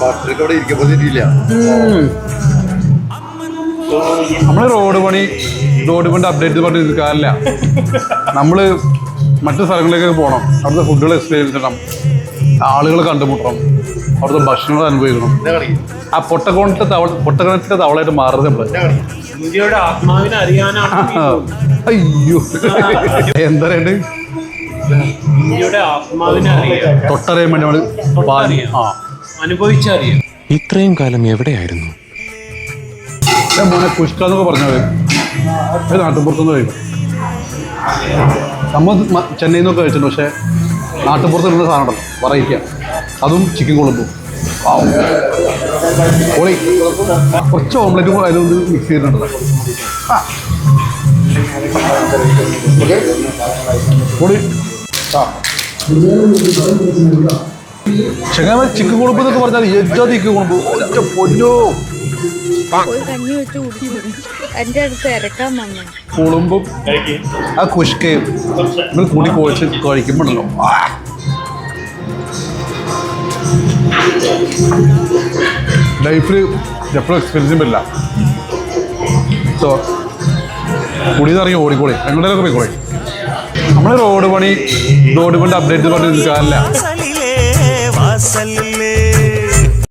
ഭക്ഷണമൊക്കെ അവിടെ ഇരിക്കുമ്പോൾ തിരിയില്ല നമ്മൾ റോഡ് പണി റോഡ് പണി അപ്ഡേറ്റ് പറഞ്ഞ് നിൽക്കാറില്ല. നമ്മൾ മറ്റു സ്ഥലങ്ങളിലേക്ക് പോകണം അവിടുത്തെ ഫുഡുകൾ എക്സ്പീരിയൻസ് ചെയ്യണം ആളുകൾ കണ്ടുമുട്ടണം. അവിടുത്തെ ഭക്ഷണങ്ങൾ അനുഭവിക്കണം. ആ പൊട്ടക്കോണത്തെ തവള പൊട്ടക്കണത്തിന്റെ തവളായിട്ട് മാറുന്നത് നമ്മൾ എന്നാ ഇന്ത്യയുടെ ആത്മാവിനെ അറിയാനാണ് ഈ അയ്യോ. എന്താ പറയണ്ട്? ഇന്ത്യയുടെ ആത്മാവിനെ അറിയാം. തൊട്ടറിയാൻ വേണ്ടി നമ്മൾ തൊട്ടറിയാം. ആ. അനുഭവിച്ചറിയാം. ഇത്രയും കാലം എവിടെയായിരുന്നു? മോനെ പുഷ്ക എന്നൊക്കെ പറഞ്ഞത് നാട്ടുപുറത്തുനിന്ന് കഴിക്കും നമ്മൾ ചെന്നൈയിൽ നിന്നൊക്കെ കഴിച്ചിട്ടുണ്ട്. പക്ഷേ നാട്ടുപുറത്ത് ഇരുന്ന സാധനം ഉണ്ടല്ലോ. അതും ചിക്കൻ കൊളുമ്പും. പൊളി. കുറച്ച് ഓംലെറ്റ് അതിലൊന്ന് മിക്സ് ചെയ്തിട്ടുണ്ടല്ലോ. ആ. പൊളി. ആ. ചെങ്ങാമ ചിക്ക് കൊളുമ്പ് എന്നൊക്കെ പറഞ്ഞാൽ ഏറ്റവും ചിക്കൻ കൊളുമ്പ്. ഒറ്റ പൊന്നോ. കുളുമ്പും ആ കുഷ്കയും നിങ്ങൾ കൂടി കുഴച്ച് കഴിക്കുമ്പോഴല്ലോ. ലൈഫിൽ എപ്പോഴും എക്സ്പീരിയൻസും വരില്ല. സോ കുടിയിറങ്ങി ഓടിക്കോളി. എങ്ങോട്ടേലൊക്കെ പോയിക്കോളി. നമ്മൾ റോഡ് പണി റോഡ് പണി അപ്ഡേറ്റ് പറഞ്ഞ് നിൽക്കാറില്ല. سلم